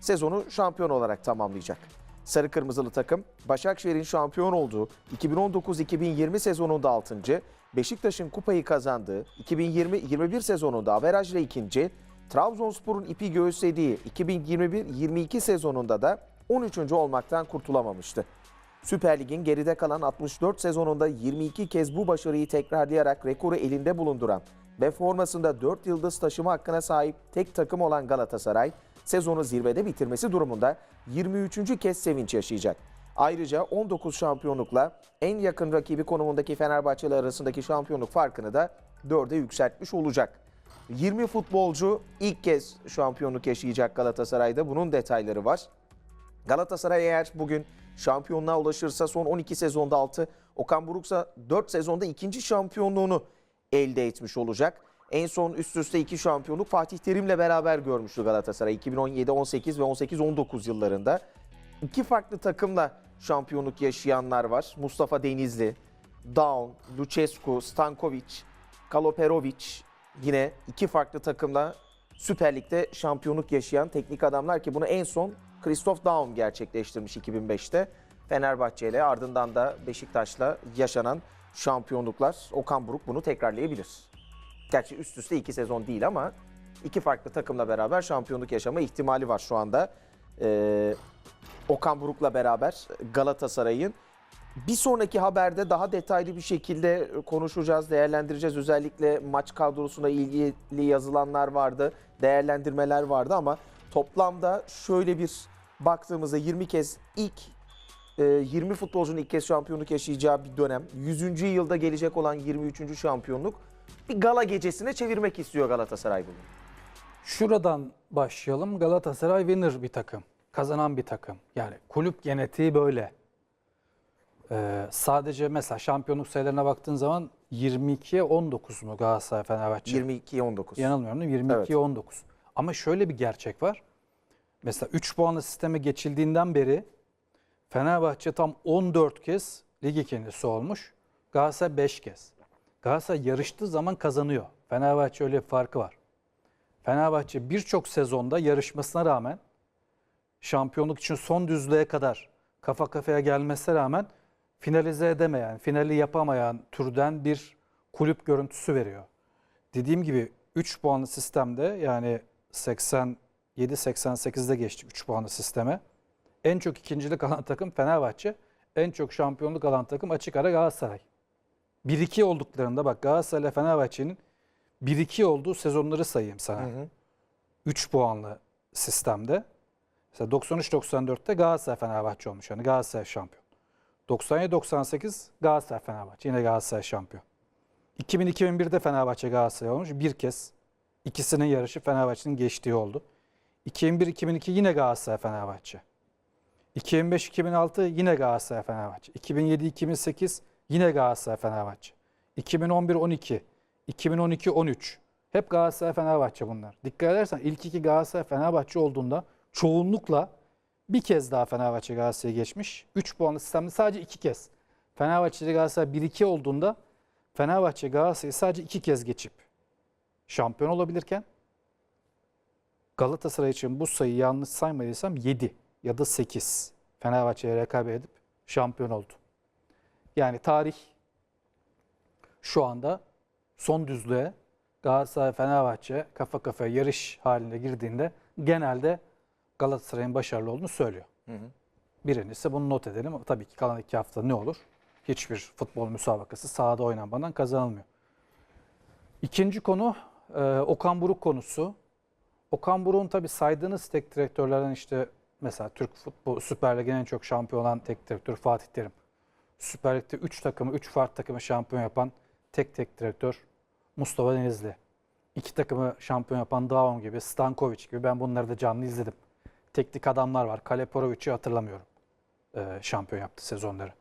sezonu şampiyon olarak tamamlayacak. Sarı Kırmızılı takım Başakşehir'in şampiyon olduğu 2019-2020 sezonunda 6. Beşiktaş'ın kupayı kazandığı 2020-21 sezonunda averajla ikinci, Trabzonspor'un ipi göğüslediği 2021-22 sezonunda da 13. olmaktan kurtulamamıştı. Süper Lig'in geride kalan 64 sezonunda 22 kez bu başarıyı tekrarlayarak rekoru elinde bulunduran ve formasında 4 yıldız taşıma hakkına sahip tek takım olan Galatasaray, sezonu zirvede bitirmesi durumunda 23. kez sevinç yaşayacak. Ayrıca 19 şampiyonlukla en yakın rakibi konumundaki Fenerbahçe ile arasındaki şampiyonluk farkını da 4'e yükseltmiş olacak. 20 futbolcu ilk kez şampiyonluk yaşayacak Galatasaray'da. Bunun detayları var. Galatasaray eğer bugün şampiyonluğa ulaşırsa son 12 sezonda 6, Okan Buruksa 4 sezonda ikinci şampiyonluğunu elde etmiş olacak. En son üst üste iki şampiyonluk Fatih Terim'le beraber görmüştü Galatasaray 2017, 18 ve 18, 19 yıllarında. İki farklı takımla şampiyonluk yaşayanlar var. Mustafa Denizli, Daun, Lucescu, Stankovic, Kaloperovic yine iki farklı takımla Süper Lig'de şampiyonluk yaşayan teknik adamlar ki bunu en son Christoph Daum gerçekleştirmiş 2005'te. Fenerbahçe ile ardından da Beşiktaş'la yaşanan şampiyonluklar. Okan Buruk bunu tekrarlayabilir. Gerçi üst üste iki sezon değil ama iki farklı takımla beraber şampiyonluk yaşama ihtimali var şu anda. Ee, Okan Buruk'la beraber Galatasaray'ın. Bir sonraki haberde daha detaylı bir şekilde konuşacağız, değerlendireceğiz. Özellikle maç kadrosuna ilgili yazılanlar vardı, değerlendirmeler vardı ama toplamda şöyle bir baktığımızda 20 kez ilk e, 20 futbolcunun ilk kez şampiyonluk yaşayacağı bir dönem. 100. yılda gelecek olan 23. şampiyonluk bir gala gecesine çevirmek istiyor Galatasaray bunu. Şuradan başlayalım. Galatasaray winner bir takım. Kazanan bir takım. Yani kulüp genetiği böyle. Ee, sadece mesela şampiyonluk sayılarına baktığın zaman 22'ye 19 mu Galatasaray Fenerbahçe? 22'ye 19. Yanılmıyorum değil mi? 22'ye Evet. 19. Ama şöyle bir gerçek var. Mesela 3 puanlı sisteme geçildiğinden beri Fenerbahçe tam 14 kez lig ikincisi olmuş. Galatasaray 5 kez. Galatasaray yarıştığı zaman kazanıyor. Fenerbahçe öyle bir farkı var. Fenerbahçe birçok sezonda yarışmasına rağmen şampiyonluk için son düzlüğe kadar kafa kafaya gelmesine rağmen finalize edemeyen, finali yapamayan türden bir kulüp görüntüsü veriyor. Dediğim gibi 3 puanlı sistemde yani 87-88'de geçtik 3 puanlı sisteme. En çok ikincilik alan takım Fenerbahçe, en çok şampiyonluk alan takım açık ara Galatasaray. 1-2 olduklarında bak Galatasaray Fenerbahçe'nin 1-2 olduğu sezonları sayayım sana. 3 puanlı sistemde. Mesela 93-94'te Galatasaray Fenerbahçe olmuş. Yani Galatasaray şampiyon. 97-98 Galatasaray Fenerbahçe. Yine Galatasaray şampiyon. 2000-2001'de Fenerbahçe Galatasaray olmuş. Bir kez ikisinin yarışı Fenerbahçe'nin geçtiği oldu. 2001-2002 yine Galatasaray Fenerbahçe. 2005-2006 yine Galatasaray Fenerbahçe. 2007-2008 yine Galatasaray Fenerbahçe. 2011-12, 2012-13 hep Galatasaray Fenerbahçe bunlar. Dikkat edersen ilk iki Galatasaray Fenerbahçe olduğunda çoğunlukla bir kez daha Fenerbahçe Galatasaray'ı geçmiş. 3 puanlı sistemde sadece iki kez. Fenerbahçe ile Galatasaray 1-2 olduğunda Fenerbahçe Galatasaray'ı sadece iki kez geçip şampiyon olabilirken Galatasaray için bu sayıyı yanlış saymadıysam 7 ya da 8 Fenerbahçe'ye rekabet edip şampiyon oldu. Yani tarih şu anda son düzlüğe Galatasaray Fenerbahçe kafa kafaya yarış halinde girdiğinde genelde Galatasaray'ın başarılı olduğunu söylüyor. Birincisi bunu not edelim. Tabii ki kalan iki hafta ne olur? Hiçbir futbol müsabakası sahada oynanmadan kazanılmıyor. İkinci konu e, Okan Buruk konusu. Okan Buruk'un tabii saydığınız tek direktörlerden işte mesela Türk futbol Süper Lig'in en çok şampiyon olan tek direktör Fatih Terim. Süper Lig'de 3 takımı, 3 farklı takımı şampiyon yapan tek tek direktör Mustafa Denizli. İki takımı şampiyon yapan Daum gibi, Stankovic gibi ben bunları da canlı izledim. Teknik adamlar var. Kaleporovic'i hatırlamıyorum. Ee, şampiyon yaptı sezonları.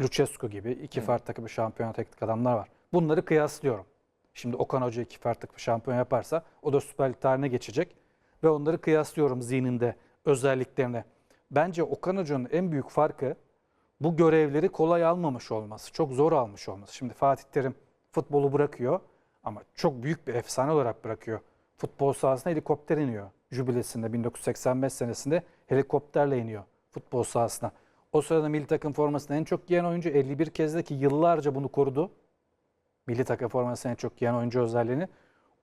Lucescu gibi iki farklı takımı şampiyon teknik adamlar var. Bunları kıyaslıyorum. Şimdi Okan Hoca iki farklı takımı şampiyon yaparsa o da Süper Lig tarihine geçecek. Ve onları kıyaslıyorum zihninde özelliklerine. Bence Okan Hoca'nın en büyük farkı bu görevleri kolay almamış olması, çok zor almış olması. Şimdi Fatih Terim futbolu bırakıyor ama çok büyük bir efsane olarak bırakıyor. Futbol sahasına helikopter iniyor. jübilesinde 1985 senesinde helikopterle iniyor futbol sahasına. O sırada milli takım formasını en çok giyen oyuncu 51 kez de ki yıllarca bunu korudu. Milli takım formasını en çok giyen oyuncu özelliğini.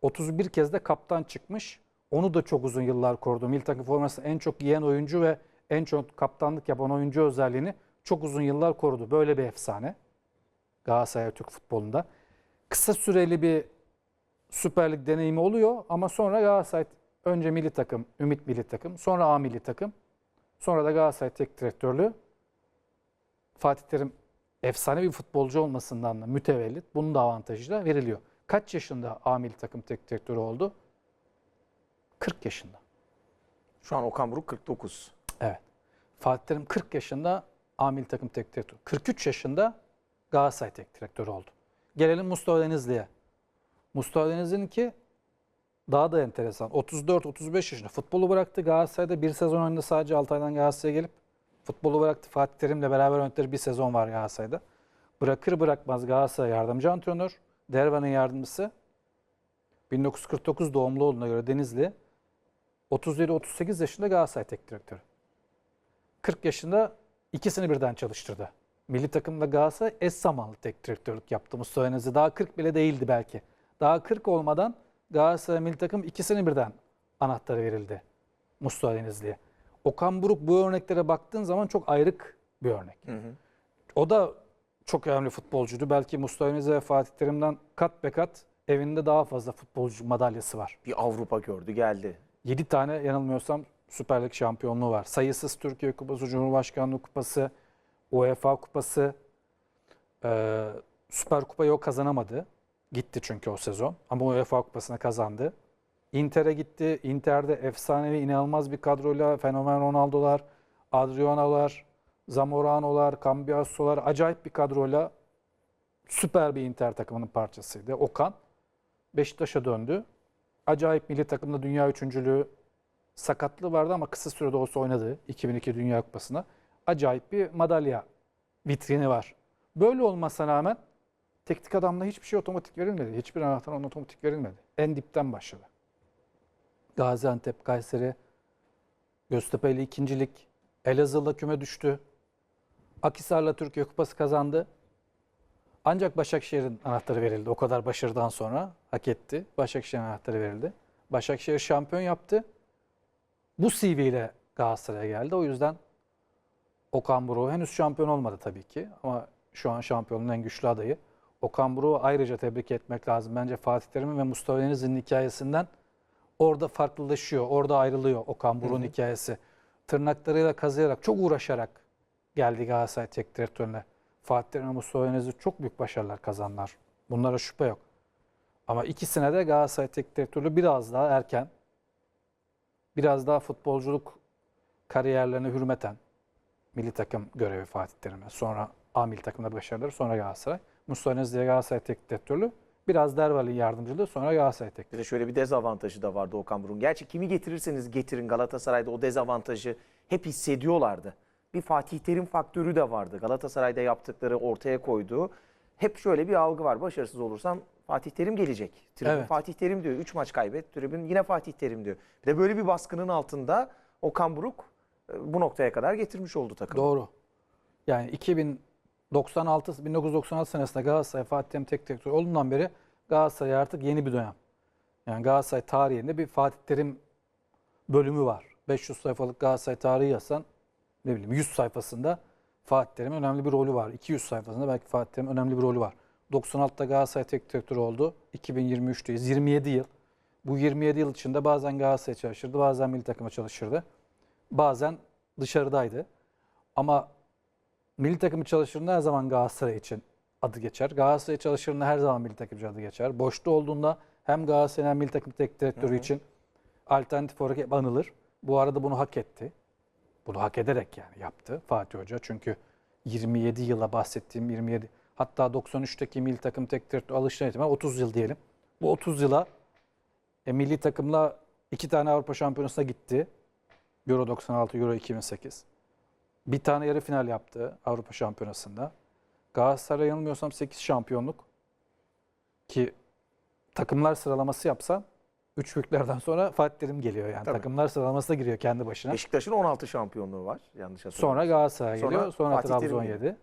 31 kez de kaptan çıkmış. Onu da çok uzun yıllar korudu. Milli takım formasını en çok giyen oyuncu ve en çok kaptanlık yapan oyuncu özelliğini çok uzun yıllar korudu. Böyle bir efsane. Galatasaray Türk futbolunda. Kısa süreli bir Süper Lig deneyimi oluyor ama sonra Galatasaray önce milli takım, Ümit milli takım, sonra A milli takım, sonra da Galatasaray tek direktörlüğü. Fatih Terim efsane bir futbolcu olmasından da mütevellit bunun da avantajıyla veriliyor. Kaç yaşında A milli takım tek direktörü oldu? 40 yaşında. Şu an Okan Buruk 49. Evet. Fatih Terim 40 yaşında A milli takım tek direktörü. 43 yaşında Galatasaray tek direktörü oldu. Gelelim Mustafa Denizli'ye. Mustafa Denizli'nin ki daha da enteresan. 34-35 yaşında futbolu bıraktı. Galatasaray'da bir sezon oynadı sadece Altay'dan Galatasaray'a gelip futbolu bıraktı. Fatih Terim'le beraber oynadıkları bir sezon var Galatasaray'da. Bırakır bırakmaz Galatasaray yardımcı antrenör. Dervan'ın yardımcısı. 1949 doğumlu olduğuna göre Denizli 37-38 yaşında Galatasaray tek direktörü. 40 yaşında ikisini birden çalıştırdı. Milli takımda Galatasaray eş zamanlı tek direktörlük yaptı Mustafa Denizli. Daha 40 bile değildi belki. Daha 40 olmadan Galatasaray milli takım ikisini birden anahtarı verildi Mustafa Denizli'ye. Okan Buruk bu örneklere baktığın zaman çok ayrık bir örnek. O da çok önemli futbolcuydu. Belki Mustafa Denizli ve Fatih Terim'den kat be kat evinde daha fazla futbolcu madalyası var. Bir Avrupa gördü geldi. 7 tane yanılmıyorsam Süper Lig şampiyonluğu var. Sayısız Türkiye Kupası, Cumhurbaşkanlığı Kupası, UEFA Kupası. Ee, Süper Kupayı o kazanamadı. Gitti çünkü o sezon. Ama UEFA Kupası'na kazandı. Inter'e gitti. Inter'de efsanevi, inanılmaz bir kadroyla fenomen Ronaldo'lar, Adriano'lar, Zamorano'lar, Cambiaso'lar acayip bir kadroyla süper bir Inter takımının parçasıydı. Okan Beşiktaş'a döndü. Acayip milli takımda dünya üçüncülüğü sakatlığı vardı ama kısa sürede olsa oynadı 2002 Dünya Kupası'na. Acayip bir madalya vitrini var. Böyle olmasına rağmen teknik adamla hiçbir şey otomatik verilmedi. Hiçbir anahtar ona otomatik verilmedi. En dipten başladı. Gaziantep, Kayseri, Göztepe ile ikincilik, Elazığ'la küme düştü. Akhisar'la Türkiye Kupası kazandı. Ancak Başakşehir'in anahtarı verildi. O kadar başarıdan sonra hak etti. Başakşehir'in anahtarı verildi. Başakşehir şampiyon yaptı. Bu CV ile Galatasaray'a geldi. O yüzden Okan Buruk henüz şampiyon olmadı tabii ki ama şu an şampiyonluğun en güçlü adayı. Okan Buruk'u ayrıca tebrik etmek lazım. Bence Fatih Terim'in ve Mustafa Denizli'nin hikayesinden orada farklılaşıyor, orada ayrılıyor Okan Buruk'un hikayesi. Tırnaklarıyla kazıyarak, çok uğraşarak geldi Galatasaray tek direktörüne. Fatih Terim ve Mustafa Denizli çok büyük başarılar kazanlar. Bunlara şüphe yok. Ama ikisine de Galatasaray tek direktörlüğü biraz daha erken, biraz daha futbolculuk kariyerlerine hürmeten milli takım görevi Fatih Terim'e. Sonra A milli takımda başarıları, sonra Galatasaray. Mustafa Denizli'ye Galatasaray tek direktörlüğü. Biraz Derval'in yardımcılığı, sonra Galatasaray tek Bir de şöyle bir dezavantajı da vardı Okan Buruk'un. Gerçi kimi getirirseniz getirin Galatasaray'da o dezavantajı hep hissediyorlardı. Bir Fatih Terim faktörü de vardı. Galatasaray'da yaptıkları ortaya koyduğu hep şöyle bir algı var. Başarısız olursam Fatih Terim gelecek. Tribün Evet. Fatih Terim diyor. 3 maç kaybet. Tribün yine Fatih Terim diyor. Bir de böyle bir baskının altında Okan Buruk e, bu noktaya kadar getirmiş oldu takımı. Doğru. Yani 2096 1996 senesinde Galatasaray Fatih Terim tek direktör olduğundan beri Galatasaray artık yeni bir dönem. Yani Galatasaray tarihinde bir Fatih Terim bölümü var. 500 sayfalık Galatasaray tarihi yazsan ne bileyim 100 sayfasında Fatih Terim'in önemli bir rolü var. 200 sayfasında belki Fatih Terim'in önemli bir rolü var. 96'da Galatasaray tek direktörü oldu. 2023'teyiz. 27 yıl. Bu 27 yıl içinde bazen Galatasaray'a çalışırdı, bazen milli takıma çalışırdı. Bazen dışarıdaydı. Ama milli takımı çalışırında her zaman Galatasaray için adı geçer. Galatasaray çalışırında her zaman milli takımcı adı geçer. Boşta olduğunda hem Galatasaray hem milli takım tek direktörü için alternatif olarak hep anılır. Bu arada bunu hak etti. Bunu hak ederek yani yaptı Fatih Hoca. Çünkü 27 yıla bahsettiğim 27 hatta 93'teki milli takım tek direktör alışına itibaren 30 yıl diyelim. Bu 30 yıla e, milli takımla iki tane Avrupa Şampiyonası'na gitti. Euro 96, Euro 2008. Bir tane yarı final yaptı Avrupa Şampiyonası'nda. Galatasaray yanılmıyorsam 8 şampiyonluk. Ki takımlar sıralaması yapsa Üç büyüklerden sonra Fatih Terim geliyor yani. Tabii. Takımlar sıralamasına giriyor kendi başına. Beşiktaş'ın 16 şampiyonluğu var yanlış hatırlamıyorsam. Sonra Galatasaray Sonra geliyor. Sonra Fatih Trabzon geliyor. 7.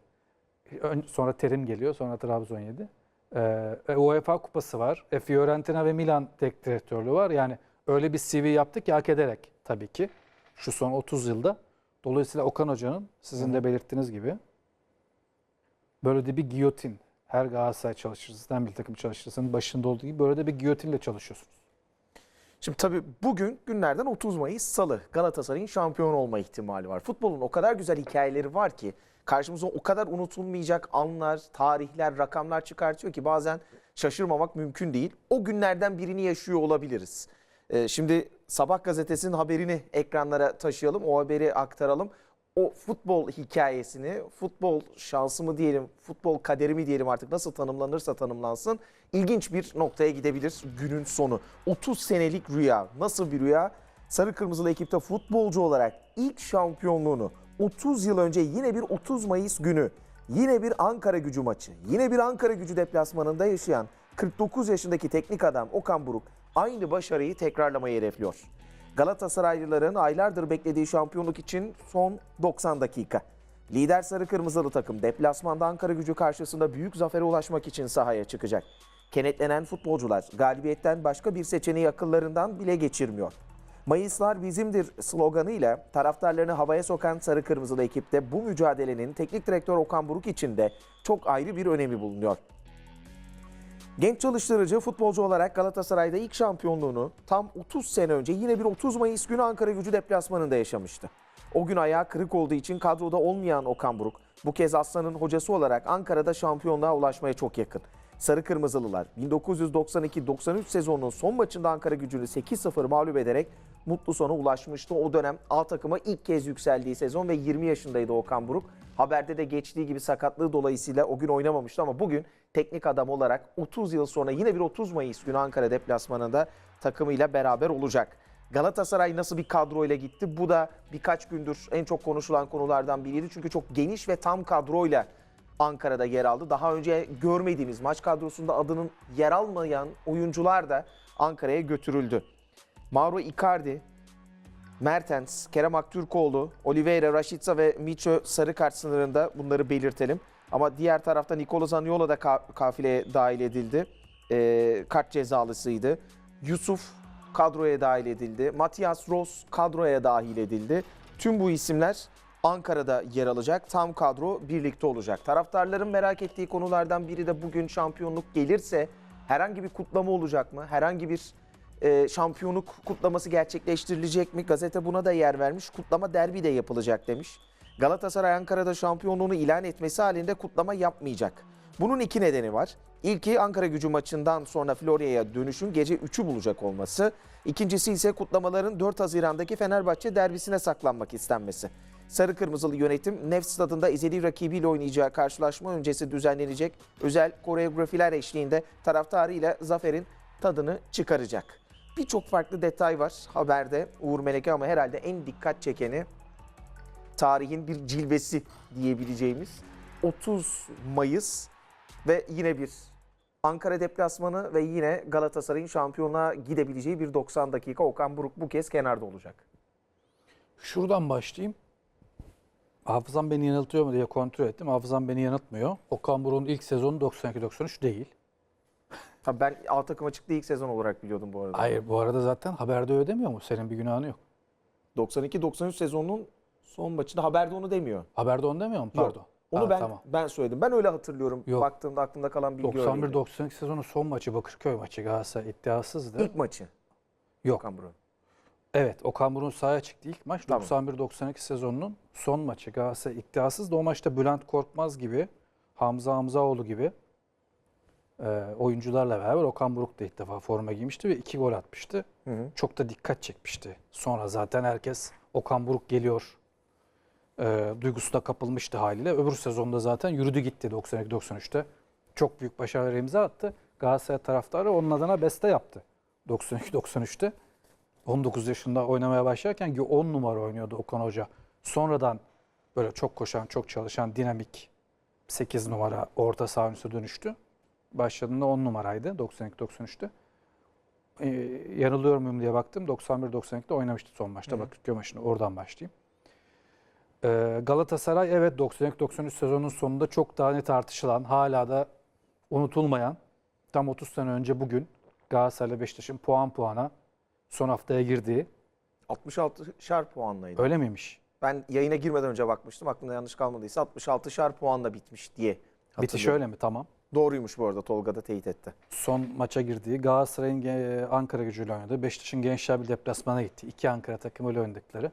Sonra Terim geliyor. Sonra Trabzon 7. Ee, e, UEFA kupası var. E, Fiorentina ve Milan tek direktörlüğü var. Yani öyle bir CV yaptı ki hak ederek tabii ki. Şu son 30 yılda. Dolayısıyla Okan Hoca'nın sizin de belirttiğiniz gibi böyle de bir giyotin. Her Galatasaray çalışırsından bir takım çalışırsının başında olduğu gibi böyle de bir giyotinle çalışıyorsunuz. Şimdi tabii bugün günlerden 30 Mayıs Salı Galatasaray'ın şampiyon olma ihtimali var. Futbolun o kadar güzel hikayeleri var ki karşımıza o kadar unutulmayacak anlar, tarihler, rakamlar çıkartıyor ki bazen şaşırmamak mümkün değil. O günlerden birini yaşıyor olabiliriz. Ee, şimdi Sabah gazetesinin haberini ekranlara taşıyalım, o haberi aktaralım. O futbol hikayesini, futbol şansı mı diyelim, futbol kaderi mi diyelim artık nasıl tanımlanırsa tanımlansın. ilginç bir noktaya gidebilir günün sonu. 30 senelik rüya. Nasıl bir rüya? Sarı Kırmızılı ekipte futbolcu olarak ilk şampiyonluğunu 30 yıl önce yine bir 30 Mayıs günü, yine bir Ankara gücü maçı, yine bir Ankara gücü deplasmanında yaşayan 49 yaşındaki teknik adam Okan Buruk aynı başarıyı tekrarlamayı hedefliyor. Galatasaraylıların aylardır beklediği şampiyonluk için son 90 dakika. Lider Sarı Kırmızılı takım deplasmanda Ankara gücü karşısında büyük zafere ulaşmak için sahaya çıkacak. Kenetlenen futbolcular galibiyetten başka bir seçeneği akıllarından bile geçirmiyor. Mayıslar bizimdir sloganıyla taraftarlarını havaya sokan Sarı Kırmızılı ekipte bu mücadelenin teknik direktör Okan Buruk için de çok ayrı bir önemi bulunuyor. Genç çalıştırıcı futbolcu olarak Galatasaray'da ilk şampiyonluğunu tam 30 sene önce yine bir 30 Mayıs günü Ankara gücü deplasmanında yaşamıştı. O gün ayağı kırık olduğu için kadroda olmayan Okan Buruk bu kez Aslan'ın hocası olarak Ankara'da şampiyonluğa ulaşmaya çok yakın. Sarı Kırmızılılar 1992-93 sezonunun son maçında Ankara gücünü 8-0 mağlup ederek mutlu sona ulaşmıştı. O dönem A takıma ilk kez yükseldiği sezon ve 20 yaşındaydı Okan Buruk. Haberde de geçtiği gibi sakatlığı dolayısıyla o gün oynamamıştı ama bugün teknik adam olarak 30 yıl sonra yine bir 30 Mayıs günü Ankara deplasmanında takımıyla beraber olacak. Galatasaray nasıl bir kadroyla gitti? Bu da birkaç gündür en çok konuşulan konulardan biriydi. Çünkü çok geniş ve tam kadroyla Ankara'da yer aldı. Daha önce görmediğimiz maç kadrosunda adının yer almayan oyuncular da Ankara'ya götürüldü. Mauro Icardi, Mertens, Kerem Aktürkoğlu, Oliveira, Rashica ve Miço sarı kart sınırında bunları belirtelim. Ama diğer tarafta Nikola Zaniolo da ka- kafileye dahil edildi. Ee, kart cezalısıydı. Yusuf kadroya dahil edildi. Matias Ross kadroya dahil edildi. Tüm bu isimler Ankara'da yer alacak. Tam kadro birlikte olacak. Taraftarların merak ettiği konulardan biri de bugün şampiyonluk gelirse herhangi bir kutlama olacak mı? Herhangi bir e, şampiyonluk kutlaması gerçekleştirilecek mi? Gazete buna da yer vermiş. Kutlama derbi de yapılacak demiş. Galatasaray Ankara'da şampiyonluğunu ilan etmesi halinde kutlama yapmayacak. Bunun iki nedeni var. İlki Ankara gücü maçından sonra Florya'ya dönüşün gece 3'ü bulacak olması. İkincisi ise kutlamaların 4 Haziran'daki Fenerbahçe derbisine saklanmak istenmesi. Sarı Kırmızılı yönetim Nef stadında ezeli rakibiyle oynayacağı karşılaşma öncesi düzenlenecek özel koreografiler eşliğinde taraftarıyla zaferin tadını çıkaracak. Birçok farklı detay var haberde Uğur Meleke ama herhalde en dikkat çekeni tarihin bir cilvesi diyebileceğimiz 30 Mayıs ve yine bir Ankara deplasmanı ve yine Galatasaray'ın şampiyonluğa gidebileceği bir 90 dakika Okan Buruk bu kez kenarda olacak. Şuradan başlayayım. Hafızam beni yanıltıyor mu diye kontrol ettim. Hafızam beni yanıltmıyor. Okan Buruk'un ilk sezonu 92-93 değil. Ha ben A takıma çıktığı ilk sezon olarak biliyordum bu arada. Hayır bu arada zaten haberde öyle demiyor mu? Senin bir günahın yok. 92-93 sezonunun son maçında haberde onu demiyor. Haberde onu demiyor mu? Pardon. Yok. Onu Ha, ben tamam. ben söyledim. Ben öyle hatırlıyorum. Yok. Baktığımda aklımda kalan bilgi öyleydi. 91-92 sezonu son maçı Bakırköy maçı Galatasaray iddiasızdı. İlk maçı Yok. Okan Buruk. Evet Okan Buruk'un sahaya çıktı ilk maç. Tamam. 91-92 sezonunun son maçı Galatasaray iddiasızdı. O maçta Bülent Korkmaz gibi, Hamza Hamzaoğlu gibi e, oyuncularla beraber Okan Buruk da ilk defa forma giymişti ve iki gol atmıştı. Hı hı. Çok da dikkat çekmişti. Sonra zaten herkes Okan Buruk geliyor e, duygusuna kapılmıştı haliyle. Öbür sezonda zaten yürüdü gitti 92-93'te. Çok büyük başarılar imza attı. Galatasaray taraftarı onun adına beste yaptı 92-93'te. 19 yaşında oynamaya başlarken ki 10 numara oynuyordu Okan Hoca. Sonradan böyle çok koşan, çok çalışan, dinamik 8 numara orta saha dönüştü. Başladığında 10 numaraydı 92-93'te. e, yanılıyor muyum diye baktım. 91-92'de oynamıştı son maçta. Hı. Bakırköy maçını oradan başlayayım. Ee, Galatasaray evet 92-93 sezonun sonunda çok daha net tartışılan, hala da unutulmayan, tam 30 sene önce bugün Galatasaray ile Beşiktaş'ın puan puana son haftaya girdiği. 66 şar puanlaydı. Öyle miymiş? Ben yayına girmeden önce bakmıştım. Aklımda yanlış kalmadıysa 66 şar puanla bitmiş diye Bitiş hatırlıyorum. öyle mi? Tamam. Doğruymuş bu arada Tolga da teyit etti. Son maça girdiği Galatasaray'ın Ankara gücüyle oynadı. Beşiktaş'ın Gençler Birliği deplasmana gitti. İki Ankara takımıyla oynadıkları.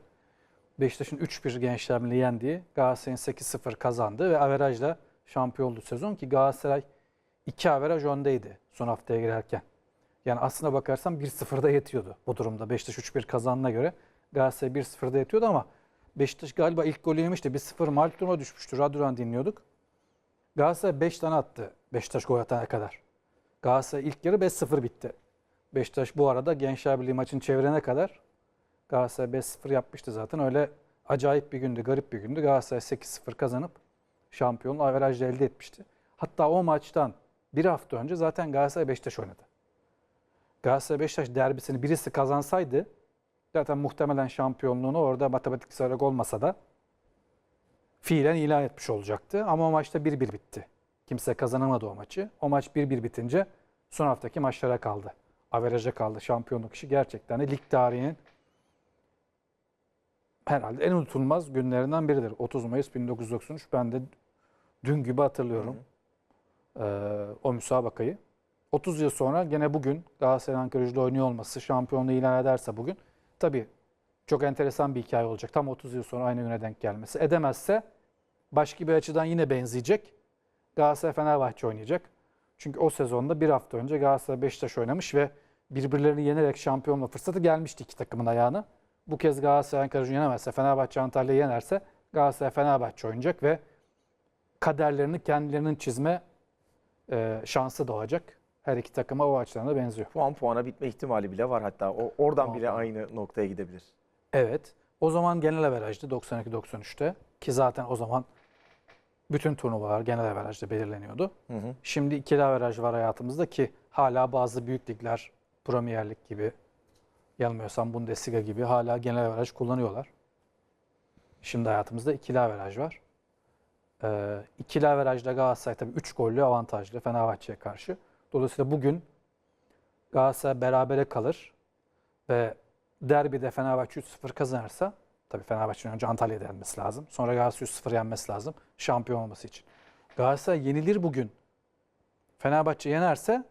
Beşiktaş'ın 3-1 Gençler Birliği yendiği Galatasaray'ın 8-0 kazandı ve averajla şampiyon oldu sezon ki Galatasaray 2 averaj öndeydi son haftaya girerken. Yani aslına bakarsan 1-0'da yetiyordu bu durumda. Beşiktaş 3-1 kazanına göre Galatasaray 1-0'da yetiyordu ama Beşiktaş galiba ilk golü yemişti. 1-0 mağlup duruma düşmüştü. Radyodan dinliyorduk. Galatasaray 5 tane attı Beşiktaş gol atana kadar. Galatasaray ilk yarı 5-0 bitti. Beşiktaş bu arada Gençler Birliği maçını çevirene kadar Galatasaray 5-0 yapmıştı zaten. Öyle acayip bir gündü, garip bir gündü. Galatasaray 8-0 kazanıp şampiyonluğu averajla elde etmişti. Hatta o maçtan bir hafta önce zaten Galatasaray Beşiktaş oynadı. Galatasaray Beşiktaş derbisini birisi kazansaydı zaten muhtemelen şampiyonluğunu orada matematiksel olarak olmasa da fiilen ilan etmiş olacaktı. Ama o maçta 1-1 bitti. Kimse kazanamadı o maçı. O maç 1-1 bitince son haftaki maçlara kaldı. Averaja kaldı. Şampiyonluk işi gerçekten de lig tarihinin herhalde en unutulmaz günlerinden biridir. 30 Mayıs 1993. Ben de dün gibi hatırlıyorum eee, o müsabakayı. 30 yıl sonra gene bugün Galatasaray Ankara Gücü'de oynuyor olması, şampiyonluğu ilan ederse bugün tabii çok enteresan bir hikaye olacak. Tam 30 yıl sonra aynı güne denk gelmesi. Edemezse başka bir açıdan yine benzeyecek. Galatasaray Fenerbahçe oynayacak. Çünkü o sezonda bir hafta önce Galatasaray Beşiktaş oynamış ve birbirlerini yenerek şampiyon olma fırsatı gelmişti iki takımın ayağına. Bu kez Galatasaray Ankara Gücü'nü yenemezse, Fenerbahçe Antalya'yı yenerse Galatasaray Fenerbahçe oynayacak ve kaderlerini kendilerinin çizme e, şansı doğacak. Her iki takıma o açıdan da benziyor. Puan puana bitme ihtimali bile var hatta. O oradan Puan bile puana. aynı noktaya gidebilir. Evet. O zaman genel averajdı 92-93'te ki zaten o zaman bütün turnuvalar genel averajda belirleniyordu. Hı hı. Şimdi ikili averaj var hayatımızda ki hala bazı büyük ligler Premier Lig gibi yanılmıyorsam Bundesliga gibi hala genel averaj kullanıyorlar. Şimdi hayatımızda ikili averaj var. Ee, ikili averajda Galatasaray tabii 3 gollü avantajlı Fenerbahçe'ye karşı. Dolayısıyla bugün Galatasaray berabere kalır ve derbide Fenerbahçe 3-0 kazanırsa tabii Fenerbahçe'nin önce Antalya'da yenmesi lazım. Sonra Galatasaray 3-0 yenmesi lazım şampiyon olması için. Galatasaray yenilir bugün. Fenerbahçe yenerse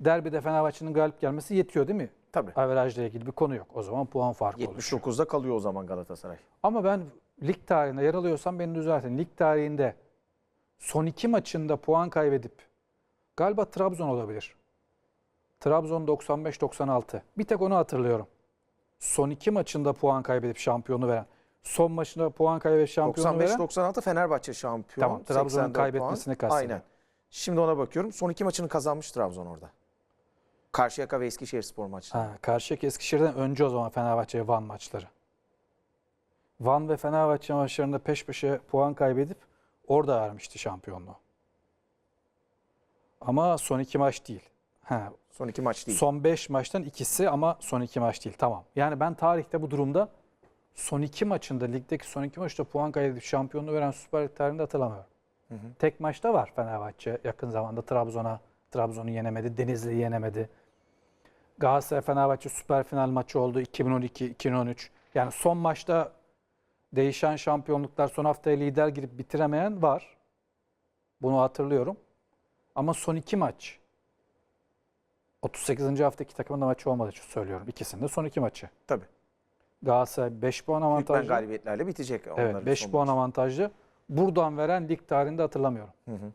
derbide Fenerbahçe'nin galip gelmesi yetiyor değil mi? Tabii. Averajla ilgili bir konu yok. O zaman puan farkı oluşuyor. 79'da kalıyor o zaman Galatasaray. Ama ben lig tarihinde yer alıyorsam beni düzeltin. Lig tarihinde son iki maçında puan kaybedip galiba Trabzon olabilir. Trabzon 95-96. Bir tek onu hatırlıyorum. Son iki maçında puan kaybedip şampiyonu veren. Son maçında puan kaybedip şampiyonu veren. 95-96 Fenerbahçe şampiyon. Tamam, Trabzon'un 84 kaybetmesini puan. kastediyorum. Aynen. Şimdi ona bakıyorum. Son iki maçını kazanmış Trabzon orada. Karşıyaka ve Eskişehir spor maçları. Ha, Karşıyaka Eskişehir'den önce o zaman Fenerbahçe Van maçları. Van ve Fenerbahçe maçlarında peş peşe puan kaybedip orada vermişti şampiyonluğu. Ama son iki maç değil. Ha, Son iki maç değil. son beş maçtan ikisi ama son iki maç değil. Tamam. Yani ben tarihte bu durumda son iki maçında ligdeki son iki maçta puan kaybedip şampiyonluğu veren Süper Lig tarihinde hatırlamıyorum. Tek maçta var Fenerbahçe yakın zamanda Trabzon'a Trabzon'u yenemedi, Denizli'yi yenemedi. Galatasaray Fenerbahçe süper final maçı oldu 2012-2013. Yani son maçta değişen şampiyonluklar son haftaya lider girip bitiremeyen var. Bunu hatırlıyorum. Ama son iki maç 38. hafta iki takımın da maçı olmadığı için söylüyorum. İkisinde son iki maçı. Tabii. Galatasaray 5 puan Hükmen avantajlı. galibiyetlerle bitecek. Evet 5 son puan maçı. avantajlı. Buradan veren lig tarihinde hatırlamıyorum. Hı hı.